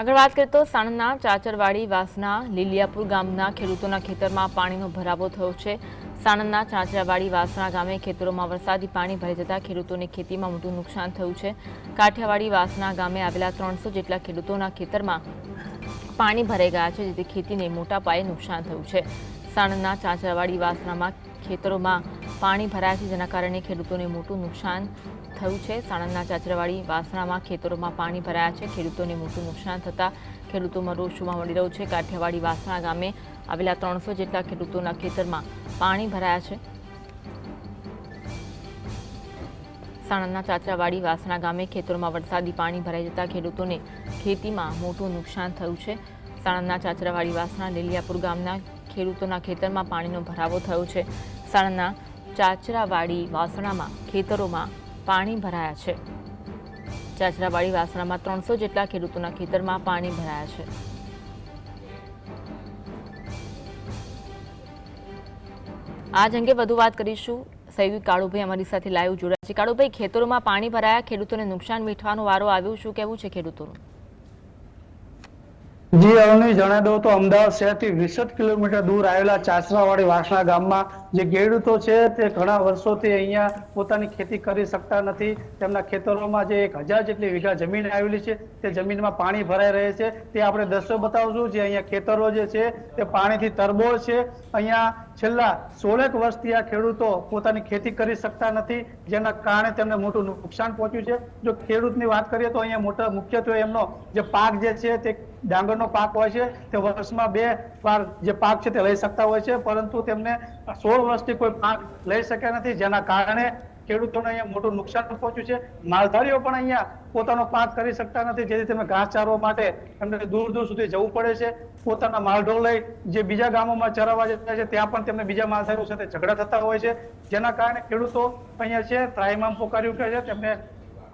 આગળ વાત કરીએ તો સાણંદના ચાચરવાડી વાસના લીલિયાપુર ગામના ખેડૂતોના ખેતરમાં પાણીનો ભરાવો થયો છે. સાણંદના ચાચરાવાડી વાસણા ગામે ખેતરોમાં વરસાદી પાણી ભરાઈ જતા ખેડૂતોને ખેતીમાં મોટું નુકસાન થયું છે. કાઠિયાવાડી વાસણા ગામે આવેલા ત્રણસો જેટલા ખેડૂતોના ખેતરમાં પાણી ભરાઈ ગયા છે, જેથી ખેતીને મોટા પાયે નુકસાન થયું છે. સાણંદના ચાંચરાવાડી વાસણામાં ખેતરોમાં પાણી ભરાયા છે, જેના કારણે ખેડૂતોને મોટું નુકસાન થયું છે. સાણંદના ચાચરવાડી વાસણામાં ખેતરોમાં પાણી ભરાયા છે. ખેડૂતોને મોટું નુકસાન થતાં ખેડૂતોમાં રોષ જોવા મળી રહ્યો છે. કાઠિયાવાડી વાસણા ગામે આવેલા ત્રણસો જેટલા ખેડૂતોના ખેતરમાં પાણી ભરાયા છે. સાણંદના ચાચરાવાડી વાસણા ગામે ખેતરોમાં વરસાદી પાણી ભરાઈ જતા ખેડૂતોને ખેતીમાં મોટું નુકસાન થયું છે. સાણંદના ચાચરાવાડી વાસણા લીલિયાપુર ગામના ખેડૂતોના ખેતરમાં પાણીનો ભરાવો થયો છે. સાણંદના ચાચરાવાડી વાસણામાં, ખેતરોમાં પાણી ભરાયા છે. ચાચરાવાડી વાસણામાં ત્રણસો જેટલા ખેડૂતોના ખેતરમાં પાણી ભરાયા છે. આજ અંગે વધુ વાત કરીશું. સૈવી કાળુભાઈ અમારી સાથે લાઈવ જોડાયા છે. કાળુભાઈ, ખેતરોમાં પાણી ભરાયા, ખેડૂતોને નુકસાન વેઠવાનો વારો આવ્યો શું કેવું છે ખેડૂતોનું? જી અવની જણાવી દઉં તો અમદાવાદ શહેરથી વીસઠ કિલોમીટર દૂર આવેલા ચાસરાવાડી વાસણા ગામમાં જે ખેડૂતો છે તે ઘણા વર્ષોથી અહીંયા પોતાની ખેતી કરી શકતા નથી. તેમના ખેતરોમાં જે એક હજાર જેટલી વીઘા જમીન આવેલી છે, તે જમીનમાં પાણી ભરાઈ રહે છે. તે આપણે દ્રશ્યો બતાવશું જે અહીંયા ખેતરો જે છે, તે પાણીથી તરબોળ છે. અહીંયા છેલ્લા સોળેક વર્ષથી આ ખેડૂતો પોતાની ખેતી કરી શકતા નથી, જેના કારણે તેમને મોટું નુકસાન પહોંચ્યું છે. જો ખેડૂતની વાત કરીએ તો અહીંયા મોટા મુખ્યત્વે એમનો જે પાક જે છે, તે ડાંગરનો પાક હોય છે. તે વર્ષમાં બે વાર જે પાક છે, તે લઈ શકતા હોય છે. પરંતુ તેમને સોળ વર્ષથી કોઈ પાક લઈ શક્યા નથી, જેના કારણે ખેડૂતોને અહીંયા મોટું નુકસાન પહોંચ્યું છે. માલધારીઓ પણ અહીંયા પોતાનો પાક કરી શકતા નથી, જેથી તેમને ઘાસચારો માટે એમને દૂર દૂર સુધી જવું પડે છે. પોતાના માલઢોર લઈ જે બીજા ગામોમાં ચરાવવા જતા છે, ત્યાં પણ તેમને બીજા માલધારીઓ સાથે ઝઘડા થતા હોય છે. જેના કારણે ખેડૂતો અહીંયા છે, ત્રાહિમામ પોકાર્યું કે છે, તેમને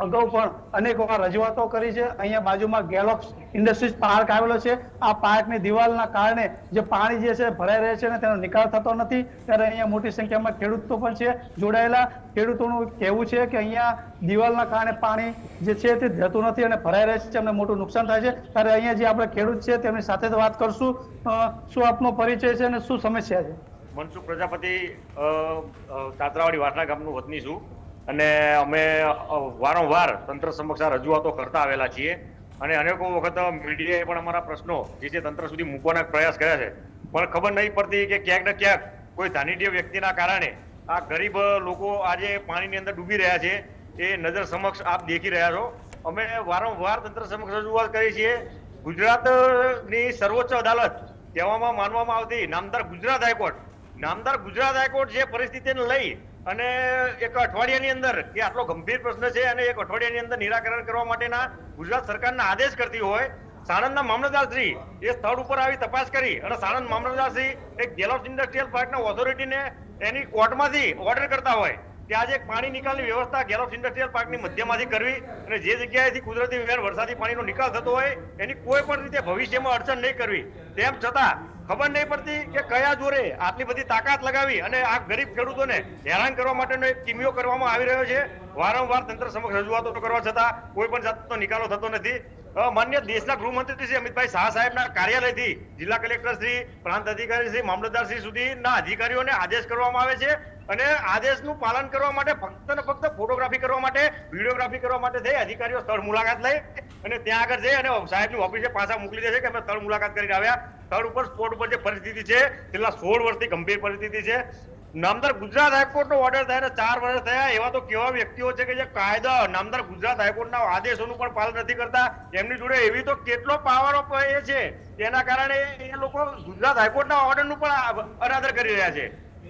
અગાઉ પણ અનેક વાર રજૂઆતો કરી છે. અહીંયા બાજુમાં ગેલોક્સ ઇન્ડસ્ટ્રીઝ પાર્ક આવેલો છે. આ પાર્કની દિવાલના કારણે જે પાણી જે છે ભરાઈ રહે છે અને તેનો નિકાલ થતો નથી. ત્યારે અહીંયા મોટી સંખ્યામાં ખેડૂતો પણ છે. જોડાયેલા ખેડૂતોનું કહેવું છે કે અહીંયા દિવાલના કારણે પાણી જે છે તે જતું નથી અને ભરાઈ રહે છે એમને મોટું નુકસાન થાય છે. ત્યારે અહીંયા જે આપણે ખેડૂત છે તેમની સાથે વાત કરશું. શું આપનો પરિચય છે અને શું સમસ્યા છે? મનસુખ પ્રજાપતિ અ, અ, ગામનું વતની છું. અને અમે વારંવાર તંત્ર સમક્ષ આ રજૂઆતો કરતા આવેલા છીએ. અને અનેકો વખત મીડિયાએ પણ અમારા પ્રશ્નો જે છે તંત્ર સુધી મૂકવાના પ્રયાસ કર્યા છે. પણ ખબર નહીં પડતી કે ક્યાંક ને ક્યાંક કોઈ ધાનીડીય વ્યક્તિના કારણે આ ગરીબ લોકો આજે પાણીની અંદર ડૂબી રહ્યા છે. એ નજર સમક્ષ આપ દેખી રહ્યા છો. અમે વારંવાર તંત્ર સમક્ષ રજૂઆત કરી છીએ. ગુજરાતની સર્વોચ્ચ અદાલત કહેવામાં માનવામાં આવતી નામદાર ગુજરાત હાઈકોર્ટ, નામદાર ગુજરાત હાઈકોર્ટ જે પરિસ્થિતિને લઈ અને એક અઠવાડિયાની અંદર કે આટલો ગંભીર પ્રશ્ન છે અને એક અઠવાડિયાની અંદર નિરાકરણ કરવા માટેના ગુજરાત સરકારના આદેશ કરતી હોય સાણંદના મામલતદારશ્રી એ સ્થળ ઉપર આવી તપાસ કરી અને સાણંદ મામલતદારશ્રી એક ગેલોસ ઇન્ડસ્ટ્રીયલ પાર્કના ઓથોરિટીને એની કોર્ટમાંથી ઓર્ડર કરતા હોય. કે આજે પાણી નિકાલની વ્યવસ્થા ગેલોસ ઇન્ડસ્ટ્રીયલ પાર્કની મધ્યમાંથી કરવી અને જે જગ્યાએથી કુદરતી વેર વરસાદી પાણીનો નિકાલ થતો હોય, એની કોઈ પણ રીતે ભવિષ્યમાં અડચણ નહીં કરવી. તેમ છતાં ખબર નહીં પડતી કે કયા જોરે આટલી બધી તાકાત લગાવી અને આ ગરીબ ખેડૂતોને હેરાન કરવા માટેનો એક કિમિયો કરવામાં આવી રહ્યો છે. વારંવાર તંત્ર સમક્ષ રજૂઆતો કરવા છતાં કોઈ પણ જાતનો નિકાલો થતો નથી. માન્ય દેશના ગૃહમંત્રી શ્રી અમિતભાઈ શાહ સાહેબના કાર્યાલયથી જિલ્લા કલેક્ટર શ્રી, પ્રાંત અધિકારી શ્રી, મામલતદાર શ્રી સુધીના અધિકારીઓને આદેશ કરવામાં આવે છે અને આદેશનું પાલન કરવા માટે ફક્ત ને ફક્ત ફોટોગ્રાફી કરવા માટે, વિડીયોગ્રાફી કરવા માટે થઈ અધિકારીઓ સ્થળ મુલાકાત લઈ. અને ત્યાં આગળ જઈ અને સાહેબની ઓફિસે પાછા મોકલી દેશે કે અમે સ્થળ મુલાકાત કરીને આવ્યા. સ્થળ ઉપર સ્પોટ ઉપર જે પરિસ્થિતિ છે, છેલ્લા સોળ વર્ષથી ગંભીર પરિસ્થિતિ છે. નામદાર ગુજરાત હાઈકોર્ટનો ઓર્ડર થયા ચાર વર્ષ થયા, એવા તો કેવા વ્યક્તિઓ છે કે જે કાયદા નામદાર ગુજરાત હાઈકોર્ટના આદેશોનું પણ પાલન નથી કરતા. એમની જોડે એવી તો કેટલો પાવર એ છે તેના કારણે એ લોકો ગુજરાત હાઈકોર્ટના ઓર્ડરનું પણ અનાદર કરી રહ્યા છે.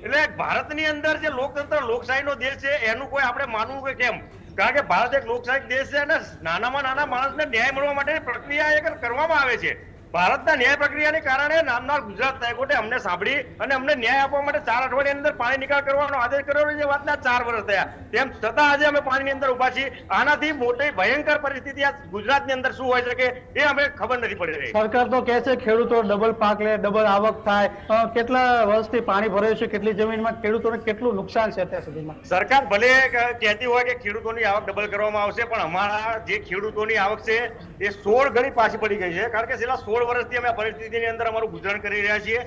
એટલે ભારતની અંદર જે લોકતંત્ર, લોકશાહીનો દેશ છે, એનું કોઈ આપણે માનવું કે કેમ? કારણ કે ભારત એક લોકશાહી દેશ છે અને નાનામાં નાના માણસને ન્યાય મળવા માટે પ્રક્રિયા એક કરવામાં આવે છે. ભારતના ન્યાય પ્રક્રિયાને કારણે નામદાર ગુજરાત હાઈકોર્ટે અમને સાંભળી અને અમને ન્યાય આપવા માટે ચાર અઠવાડિયાની અંદર પાણી નિકાલ કરવાનો આદેશ કર્યો છે. વાતના ચાર વર્ષ થયા. તેમ છતાં આજે અમે પાણીની અંદર ઊભા છીએ. આનાથી મોટી ભયંકર પરિસ્થિતિ આ ગુજરાતની અંદર શું હોય શકે એ અમે ખબર નથી પડી રહી. સરકાર તો કહે છે ખેડૂતો ડબલ પાક લે ડબલ આવક થાય. કેટલા વર્ષથી પાણી ભરાયું છે કેટલી જમીનમાં ખેડૂતોને કેટલું નુકસાન છે અત્યાર સુધીમાં? સરકાર ભલે કહેતી હોય કે ખેડૂતોની આવક ડબલ કરવામાં આવશે પણ અમારા જે ખેડૂતોની આવક છે એ સોળ ગણી પાછી પડી ગઈ છે. કારણ કે છેલ્લા સોળ વર્ષથી અમે પરિસ્થિતિની અંદર અમારું ગુજરાન કરી રહ્યા છીએ.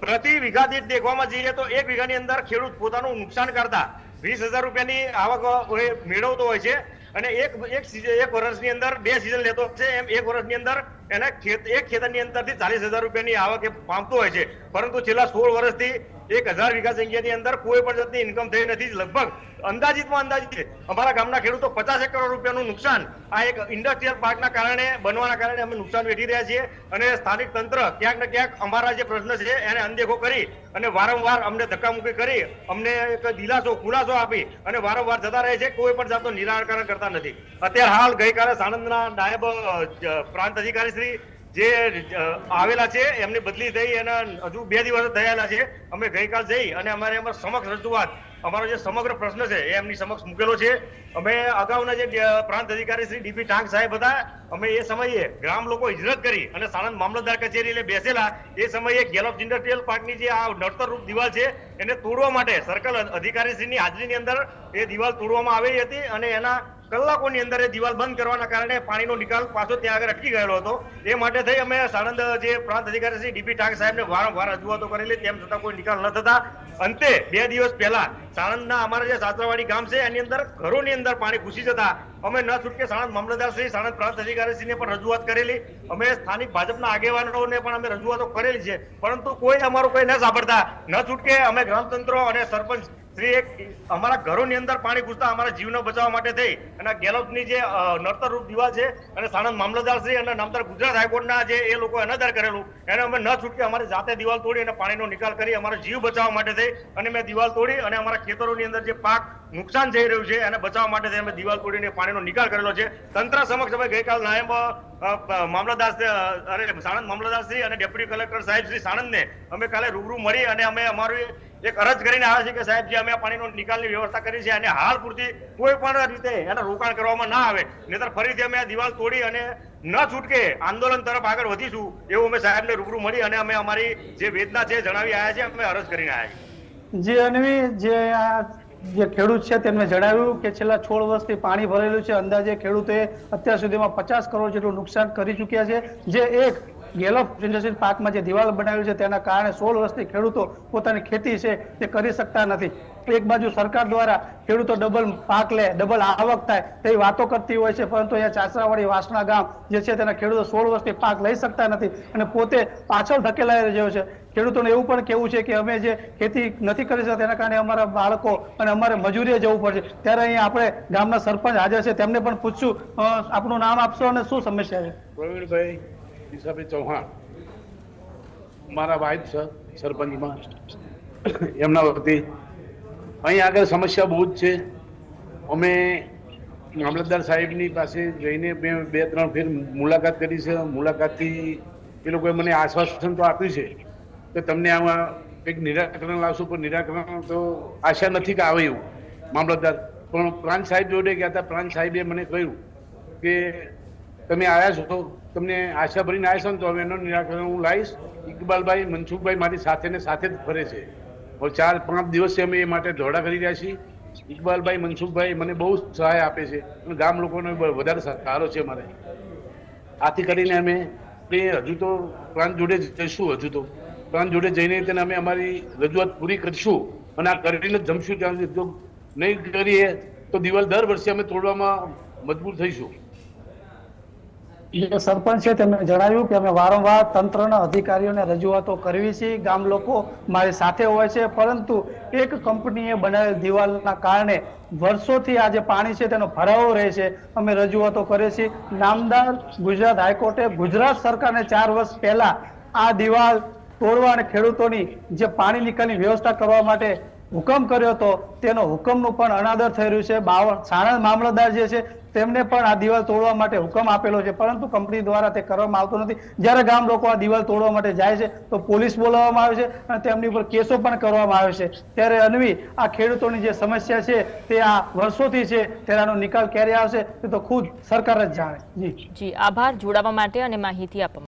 પ્રતિ વીઘા દીઠ દેખવામાં જઈએ તો એક વીઘાની અંદર ખેડૂત પોતાનું નુકસાન કરતા વીસ હજાર રૂપિયાની આવક મેળવતો હોય છે. અને એક એક એક વર્ષની અંદર બે સિઝન લેતો છે. એમ એક વર્ષની અંદર એને ખેત એક ખેતરની અંદરથી ચાલીસ હજાર રૂપિયાની આવક પામતો હોય છે. પરંતુ છેલ્લા સોળ વર્ષથી એક હજાર વીઘા જગ્યાની અંદર કોઈ પણ જાતની ઇન્કમ થઈ નથી. લગભગ અંદાજિતમાં અંદાજિત અમારા ગામના ખેડૂતો પચાસ એક કરોડ રૂપિયાનું નુકસાન આ એક ઇન્ડસ્ટ્રીયલ પાર્કના કારણે, બનવાના કારણે અમે નુકસાન વેઠી રહ્યા છીએ અને સ્થાનિક તંત્ર ક્યાંક ને ક્યાંક અમારા જે પ્રશ્ન છે એને અનદેખો કરી અને વારંવાર અમને ધક્કામુક્કી કરી, અમને એક દિલાસો, ખુલાસો આપી અને વારંવાર જતા રહે છે. કોઈ પણ જાતનું નિરાકરણ કરતા નથી. અત્યારે હાલ ગઈકાલે સાણંદના નાયબ પ્રાંત અધિકારી શ્રી જે આવેલા છે, એમની બદલી થઈ અને હજુ બે દિવસ થયેલા છે. અમે ગઈકાલ જઈ અને અમારે અમારા સમક્ષ રજૂઆત, અમારો જે સમગ્ર પ્રશ્ન છે એ એમની સમક્ષ મૂકેલો છે. અમે અગાઉના જે પ્રાંત અધિકારી શ્રી ડીપી ટાંક સાહેબ હતા, અમે એ સમયે ગ્રામ લોકો હિજરત કરી અને સાણંદ મામલતદાર કચેરી એટલે બેસેલા. એ સમયે ગેલોપ ઇન્ડસ્ટ્રીયલ પાર્કની જે આ નડતર રૂપ દિવાલ છે, એને તોડવા માટે સર્કલ અધિકારી શ્રીની હાજરીની અંદર એ દિવાલ તોડવામાં આવેલી હતી અને એના કલાકોની અંદર એ દિવાલ બંધ કરવાના કારણે પાણીનો નિકાલ પાછો ત્યાં આગળ અટકી ગયેલો હતો. એ માટે થઈ અમે સાણંદ જે પ્રાંત અધિકારી શ્રી ડીપી ટાંક સાહેબને વારંવાર રજૂઆતો કરેલી, તેમ છતાં કોઈ નિકાલ ન થતા. અંતે બે દિવસ પહેલા સાણંદના અમારા જે સાસરાવાડી ગામ છે, એની અંદર ઘરોની અંદર પાણી ઘૂસી જતા અમે ન છૂટકે સાણંદ મામલતદાર શ્રી, સાણંદ પ્રાંત અધિકારીશ્રીને પણ રજૂઆત કરેલી. અમે સ્થાનિક ભાજપના આગેવાનોને પણ અમે રજૂઆતો કરેલી છે. પરંતુ કોઈ અમારું કોઈ ન સાંભળતા. ન છૂટકે અમે ગ્રામતંત્રો અને સરપંચ શ્રી એક અમારા ઘરોની અંદર પાણી ઘૂસતા અમારા જીવનો બચાવવા માટે થઈ અને ગેલોપની જે નડતર રૂપ દીવા છે અને સાણંદ મામલતદાર શ્રી અને નામદાર ગુજરાત હાઈકોર્ટના જે એ લોકો અનાદર કરેલું, એને અમે ન છૂટકે અમારી જાતે દિવાલ તોડી અને પાણીનો નિકાલ કરી અમારો જીવ બચાવવા માટે થઈ અને મેં દિવાલ તોડી અને અમારા ખેતરોની અંદર જે પાક નુકસાન થઈ રહ્યું છે એને બચાવવા માટે અમે દિવાલ તોડીને પાણીનો નિકાલ કરેલો છે. તંત્ર સમક્ષ અમે ગઈકાલ નાયબ મામલતદાર અરે, સાણંદ મામલતદારશ્રી અને ડેપ્યુટી કલેક્ટર સાહેબ શ્રી સાણંદને અમે કાલે રૂબરૂ મળી અને અમે અમારું એક અરજ કરીને આવ્યા છે કે સાહેબજી અમે પાણીનો નિકાલની વ્યવસ્થા કરી છે અને હાલ પૂરતી કોઈ પણ રીતે એના રોકાણ કરવામાં ના આવે. નહીતર ફરીથી અમે આ દિવાલ તોડી અને ન છૂટકે આંદોલન તરફ આગળ વધીશું એવું અમે સાહેબને રૂબરૂ મળી અને અમે અમારી જે વેદના છે જણાવી આવ્યા છે અમે અરજ કરીને આવ્યા છીએ. જે, અનવી, જે આ જે ખેડૂત છે તેમને જણાવ્યું કે છેલ્લા સોળ વર્ષથી પાણી ભરેલું છે. અંદાજે ખેડૂતોએ અત્યાર સુધીમાં પચાસ કરોડ જેટલું નુકસાન કરી ચૂક્યા છે. જે એક ગેલોપ ઇન્ડસ્ટ્રીયલ પાર્કમાં જે દિવાલ બનાવ્યું છે, તેના કારણે સોળ વર્ષથી ખેડૂતો પોતાની ખેતી છે તે કરી શકતા નથી. એક બાજુ સરકાર દ્વારા ખેડૂતો ડબલ પાક લે, ડબલ આવક થાય તેવી વાતો કરતી હોય છે. પરંતુ અહીંયા ચાસરાવાડી વાસણા ગામ જે છે તેના ખેડૂતો સોળ વર્ષથી પાક લઈ શકતા નથી અને પોતે પાછળ ધકેલાઈ રહ્યો છે. ખેડૂતોને એવું પણ કેવું છે કે અમે જે ખેતી નથી કરી શકતા તેના કારણે અમારા બાળકો અને અમારે મજૂરીએ જવું પડશે. ત્યારે અહીંયા આપણે ગામના સરપંચ હાજર છે. તેમને પણ પૂછશું આપનું નામ આપશો અને શું સમસ્યા છે? પ્રવીણભાઈ ઈસાભાઈ ચૌહાણ. મારા વાઇફ છે, સરપંચમાં. એમના વતી અહીં આગળ સમસ્યા બહુ જ છે. અમે મામલતદાર સાહેબની પાસે જઈને મેં બે ત્રણ ફેર મુલાકાત કરી છે. મુલાકાતથી એ લોકોએ મને આશ્વાસન તો આપ્યું છે કે તમને આમાં કંઈક નિરાકરણ લાવશું, પણ નિરાકરણ તો આશા નથી કે આવે એવું. મામલતદાર, પણ પ્રાંત સાહેબ જોડે ગયા હતા. પ્રાંત સાહેબે મને કહ્યું કે તમે આવ્યા છો તમને આશા ભરીને આવ્યા છો ને તો હવે એનું નિરાકરણ હું લાવીશ. ઇકબાલભાઈ, મનસુખભાઈ મારી સાથે ને સાથે જ ફરે છે. હવે ચાર, પાંચ દિવસથી અમે એ માટે દોડા કરી રહ્યા છીએ. ઇકબાલભાઈ, મનસુખભાઈ મને બહુ સહાય આપે છે. અને ગામ લોકોને વધારે સહારો છે મારે આથી કરીને અમે તે હજુ તો પ્રાંત જોડે જઈશું હજુ તો. પ્રાંત જોડે જઈને તેને અમે અમારી રજૂઆત પૂરી કરીશું. અને આ કરીને જમશું ત્યાં સુધી. નહીં કરીએ તો દિવાલ દર વર્ષે અમે તોડવામાં મજબૂર થઈશું. જે સરપંચ છે તેમણે જણાવ્યું કે અમે વારંવાર તંત્રના અધિકારીઓને રજૂઆતો કરવી છે. ગામ લોકો મારી સાથે હોય છે, પરંતુ એક કંપનીએ બનાવેલ દિવાલના કારણે વર્ષોથી આ જે પાણી છે તેનો ભરાવો રહે છે. અમે રજૂઆતો કરીએ છીએ. નામદાર ગુજરાત હાઈકોર્ટે ગુજરાત સરકારને ચાર વર્ષ પહેલા આ દિવાલ તોડવા અને ખેડૂતોની જે પાણી નિકાલની વ્યવસ્થા કરવા માટે હુકમ કર્યો હતો તેનો હુકમનું પણ અનાદર થઈ રહ્યું છે. બાવળ, સાણંદ મામલતદાર જે છે, તેમને પણ આ દિવાલ તોડવા માટે હુકમ આપેલો છે. પરંતુ કંપની દ્વારા તે કરવામાં આવતો નથી. જ્યારે ગામ લોકો આ દિવાલ તોડવા માટે જાય છે, તો પોલીસ બોલાવવામાં આવે છે અને તેમની ઉપર કેસો પણ કરવામાં આવે છે. ત્યારે અન્વી, આ ખેડૂતોની જે સમસ્યા છે, તે આ વર્ષોથી છે તેનો નિકાલ ક્યારે આવશે તે તો ખુદ સરકાર જ જાણે. જી. જી, આભાર. જોડાવા માટે અને માહિતી આપવા